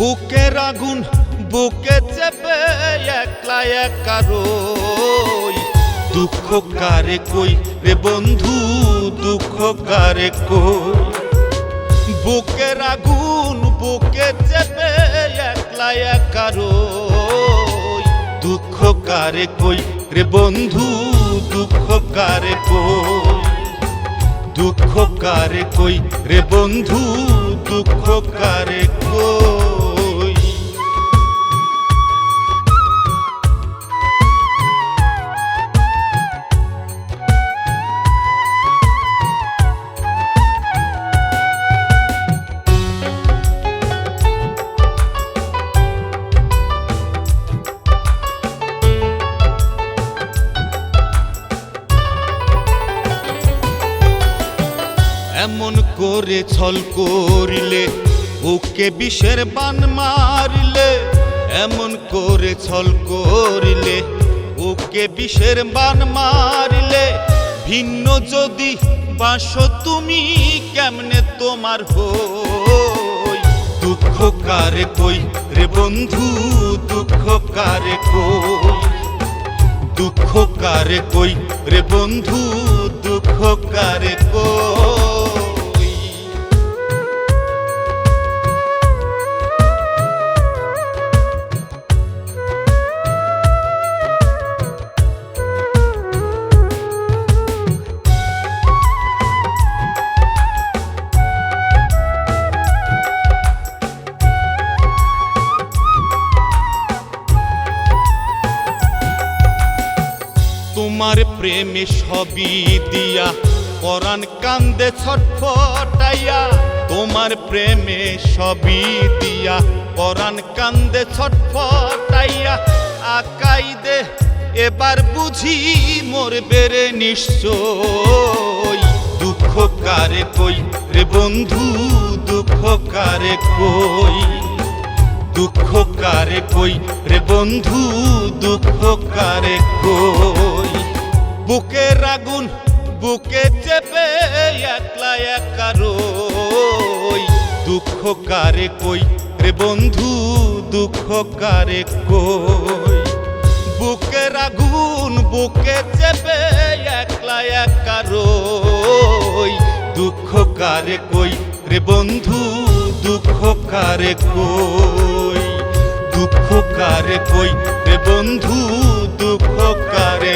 বুকের আগুন বুকে চেপে একলা একা রই। দুঃখ কারে কই রে বন্ধু, দুঃখ কারে কই? বুকের আগুন বুকে চেপে একলা একা রই। দুঃখ কারে কই রে বন্ধু, দুঃখ কারে কই? দুঃখ কারে কই রে বন্ধু, দুঃখ কারে কই? এমন করে ছল করিলে ওকে বিষের বান মারিলে, এমন করে ছল করিলে ওকে বিষের বান মারিলে, ভিন্ন যদি বাসো তুমি কেমনে তোমার হই? দুঃখ কারে কই রে বন্ধু, দুঃখ কারে কই? দুঃখ কারে কই রে বন্ধু, দুঃখ কারে তোমার প্রেমে সবই দিয়া। পরাণ কান্দে ছটফটাইয়া, তোমার প্রেমে সবই দিয়া। পরাণ কান্দে ছটফটাইয়া, আকাই দে, এবার বুঝি মোর বেড়ে নিশ্চয়। দুঃখ কারে কই রে বন্ধু, দুঃখ কারে কই? দুঃখ কারে কই রে বন্ধু, দুঃখ দুঃখ কারে কই? রে বন্ধু দুঃখ কারে কই? বুকের আগুন বুকে চেপে একলা একারই দুঃখ কারে কই? রে বন্ধু দুঃখ কারে কই? দুঃখ কারে কই? রে বন্ধু দুঃখ কারে